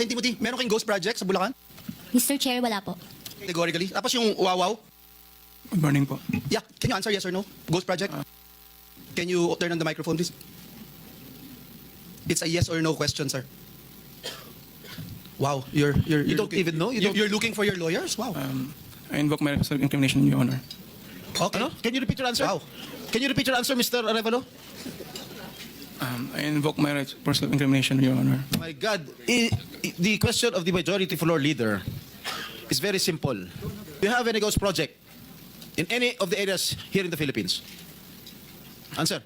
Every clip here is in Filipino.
St. Timothy, meron kayong ghost project sa Bulacan? Mr. Chair, wala po. Categorically. Tapos yung Wawaw? Good morning po. Yeah, can you answer yes or no? Ghost project? Can you turn on the microphone, please? It's a yes or no question, sir. Wow, you're you're, you're don't even know? You You don't- you're looking for your lawyers? Wow. Um, I invoke my self-incrimination, Your Honor. Okay. Ano? Can you repeat your answer? Wow. Can you repeat your answer, Mr. Arevalo? Um, I invoke my right for self-incrimination, Your Honor. My God. I- I- the question of the majority floor leader is very simple. Do you have any ghost project in any of the areas here in the Philippines? Answer.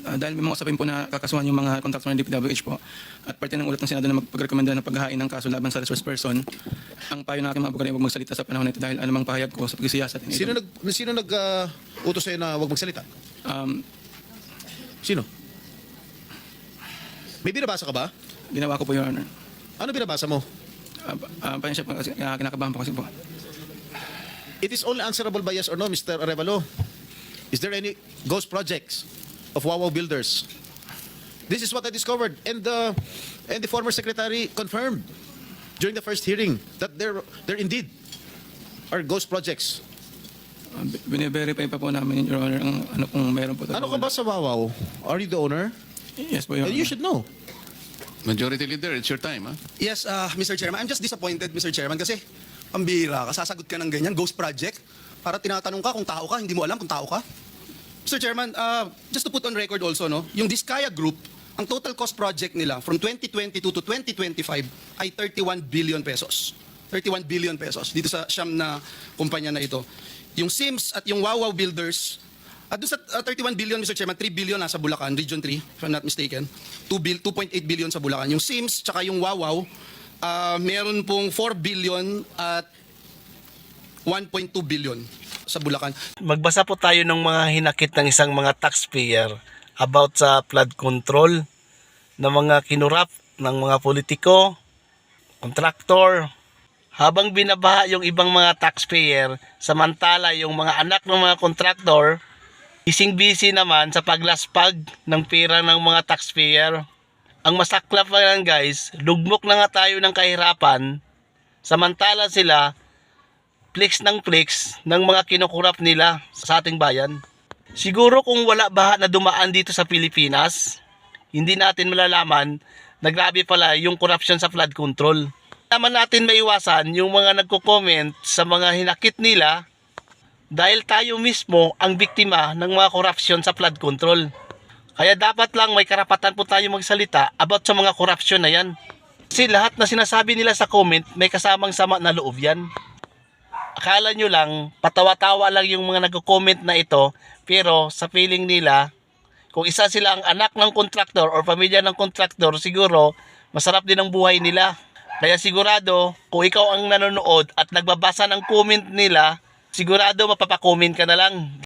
Uh, dahil may mga usapin po na kakasuhan yung mga contractor ng DPWH po at parte ng ulat ng Senado na magpagrekomenda ng paghahain ng kaso laban sa resource person, ang payo ng aking mga abogado ay huwag magsalita sa panahon na ito dahil anumang pahayag ko sa pagsisiyasat. Sino nag sino nag uh, utos sa'yo na huwag magsalita? Um, Sino? May binabasa ka ba? ginawa ko po, Your Honor. Ano binabasa mo? Uh, uh, pasensya po kasi uh, kinakabahan po kasi po. It is only answerable by yes or no, Mr. Arevalo. Is there any ghost projects of Wawaw builders? This is what I discovered, and the and the former secretary confirmed during the first hearing that there there indeed are ghost projects. Bine-verify pa po namin, Your Honor, ang ano kung meron po. Ano ka ba sa Wawaw? Are you the owner? Yes po, Your And Honor. you should know. Majority Leader, it's your time, ha? Yes, uh, Mr. Chairman. I'm just disappointed, Mr. Chairman, kasi pambira ka, sasagot ka ng ganyan, ghost project, para tinatanong ka kung tao ka, hindi mo alam kung tao ka. Mr. Chairman, uh, just to put on record also, no, yung Diskaya Group, ang total cost project nila from 2022 to 2025 ay 31 billion pesos. 31 billion pesos dito sa siyam na kumpanya na ito. Yung Sims at yung Wawaw Builders, at doon sa uh, 31 billion, Mr. Chairman, 3 billion nasa Bulacan, Region 3, if I'm not mistaken. 2 bil 2.8 billion sa Bulacan. Yung Sims, tsaka yung Wawaw, ah, meron pong 4 billion at 1.2 billion sa Bulacan. Magbasa po tayo ng mga hinakit ng isang mga taxpayer about sa flood control ng mga kinurap ng mga politiko, kontraktor, habang binabaha yung ibang mga taxpayer, samantala yung mga anak ng mga kontraktor, ising busy naman sa paglaspag ng pera ng mga taxpayer. Ang masaklap pa yan guys, lugmok na nga tayo ng kahirapan, samantala sila, flex ng flex ng mga kinukurap nila sa ating bayan. Siguro kung wala baha na dumaan dito sa Pilipinas, hindi natin malalaman na grabe pala yung corruption sa flood control. Naman natin maiwasan yung mga nagko-comment sa mga hinakit nila dahil tayo mismo ang biktima ng mga corruption sa flood control. Kaya dapat lang may karapatan po tayo magsalita about sa mga corruption na yan. Kasi lahat na sinasabi nila sa comment may kasamang sama na loob yan akala nyo lang, patawa-tawa lang yung mga nagko-comment na ito, pero sa feeling nila, kung isa sila ang anak ng kontraktor or pamilya ng kontraktor, siguro, masarap din ang buhay nila. Kaya sigurado, kung ikaw ang nanonood at nagbabasa ng comment nila, sigurado mapapakomment ka na lang.